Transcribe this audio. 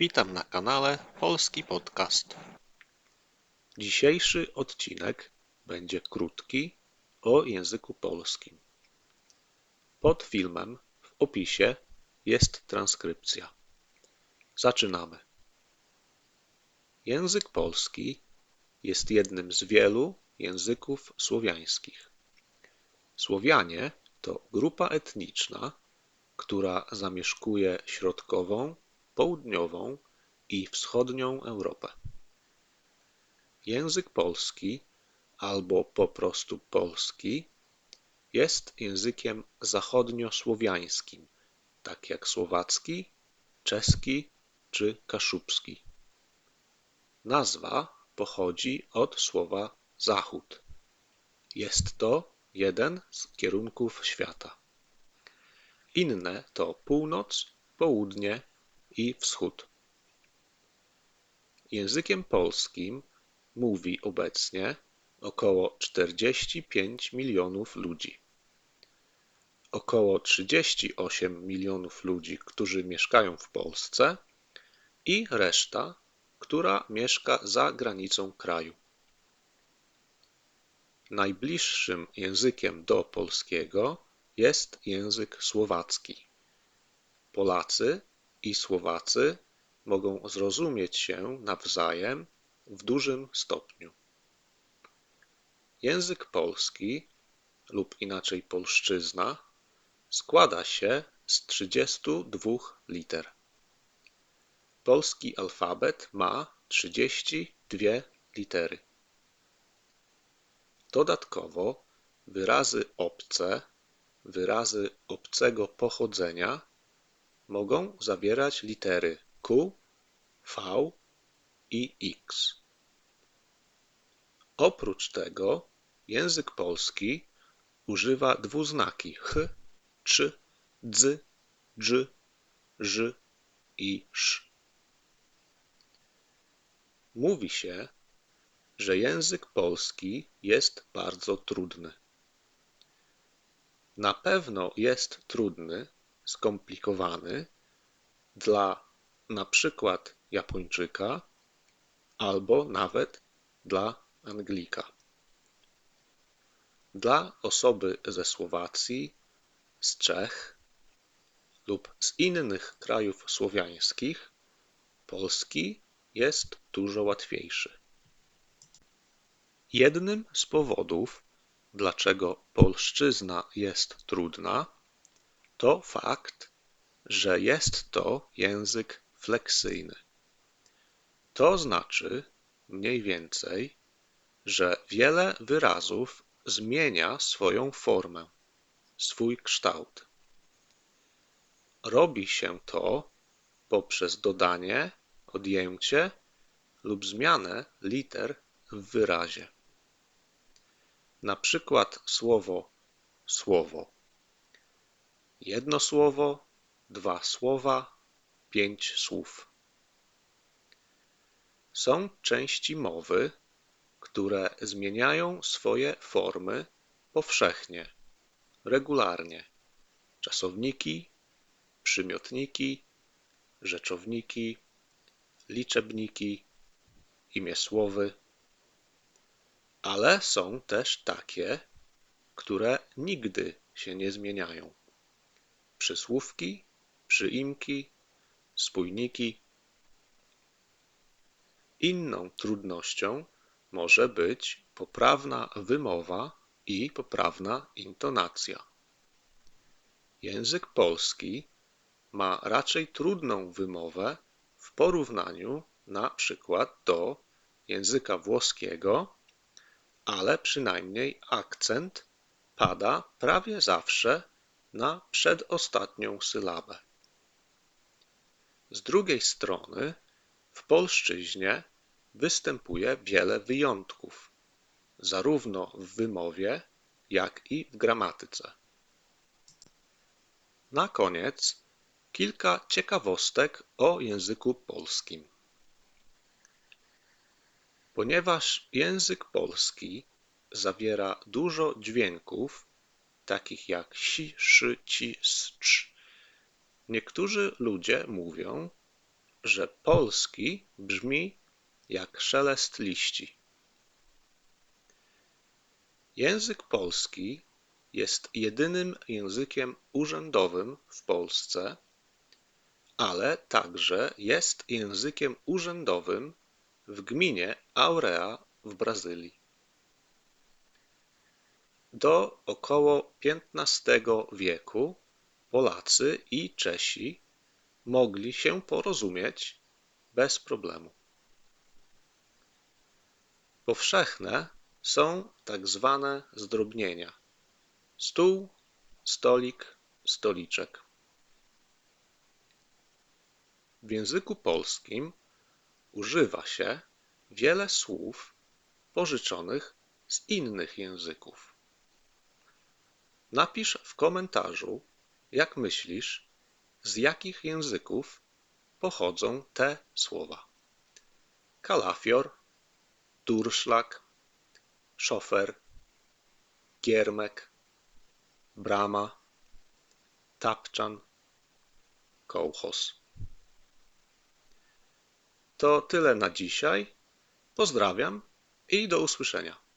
Witam na kanale Polski Podcast. Dzisiejszy odcinek będzie krótki o języku polskim. Pod filmem w opisie jest transkrypcja. Zaczynamy. Język polski jest jednym z wielu języków słowiańskich. Słowianie to grupa etniczna, która zamieszkuje środkową, południową i wschodnią Europę. Język polski albo po prostu polski jest językiem zachodniosłowiańskim, tak jak słowacki, czeski czy kaszubski. Nazwa pochodzi od słowa zachód. Jest to jeden z kierunków świata. Inne to północ, południe i wschód. Językiem polskim mówi obecnie około 45 milionów ludzi. Około 38 milionów ludzi, którzy mieszkają w Polsce i reszta, która mieszka za granicą kraju. Najbliższym językiem do polskiego jest język słowacki. Polacy i Słowacy mogą zrozumieć się nawzajem w dużym stopniu. Język polski lub inaczej polszczyzna składa się z 32 liter. Polski alfabet ma 32 litery. Dodatkowo wyrazy obce, wyrazy obcego pochodzenia mogą zawierać litery Q, V i X. Oprócz tego język polski używa dwuznaki ch, cz, dz, dż, ż i sz. Mówi się, że język polski jest bardzo trudny. Na pewno jest trudny, skomplikowany dla na przykład Japończyka albo nawet dla Anglika. Dla osoby ze Słowacji, z Czech lub z innych krajów słowiańskich polski jest dużo łatwiejszy. Jednym z powodów, dlaczego polszczyzna jest trudna, to fakt, że jest to język fleksyjny. To znaczy mniej więcej, że wiele wyrazów zmienia swoją formę, swój kształt. Robi się to poprzez dodanie, odjęcie lub zmianę liter w wyrazie. Na przykład słowo słowo jedno słowo, dwa słowa, pięć słów. Są części mowy, które zmieniają swoje formy powszechnie, regularnie. Czasowniki, przymiotniki, rzeczowniki, liczebniki, imię słowy. Ale są też takie, które nigdy się nie zmieniają przysłówki, przyimki, spójniki. Inną trudnością może być poprawna wymowa i poprawna intonacja. Język polski ma raczej trudną wymowę w porównaniu na przykład do języka włoskiego, ale przynajmniej akcent pada prawie zawsze na przedostatnią sylabę. Z drugiej strony w polszczyźnie występuje wiele wyjątków, zarówno w wymowie, jak i w gramatyce. Na koniec kilka ciekawostek o języku polskim. Ponieważ język polski zawiera dużo dźwięków, takich jak si, szy, ci, cz. Niektórzy ludzie mówią, że polski brzmi jak szelest liści. Język polski jest jedynym językiem urzędowym w Polsce, ale także jest językiem urzędowym w gminie Aurea w Brazylii. Do około XV wieku Polacy i Czesi mogli się porozumieć bez problemu. Powszechne są tak zwane zdrobnienia: stół, stolik, stoliczek. W języku polskim używa się wiele słów pożyczonych z innych języków. Napisz w komentarzu, jak myślisz, z jakich języków pochodzą te słowa. Kalafior, durszlak, szofer, giermek, brama, tapczan, kołchos. To tyle na dzisiaj. Pozdrawiam i do usłyszenia.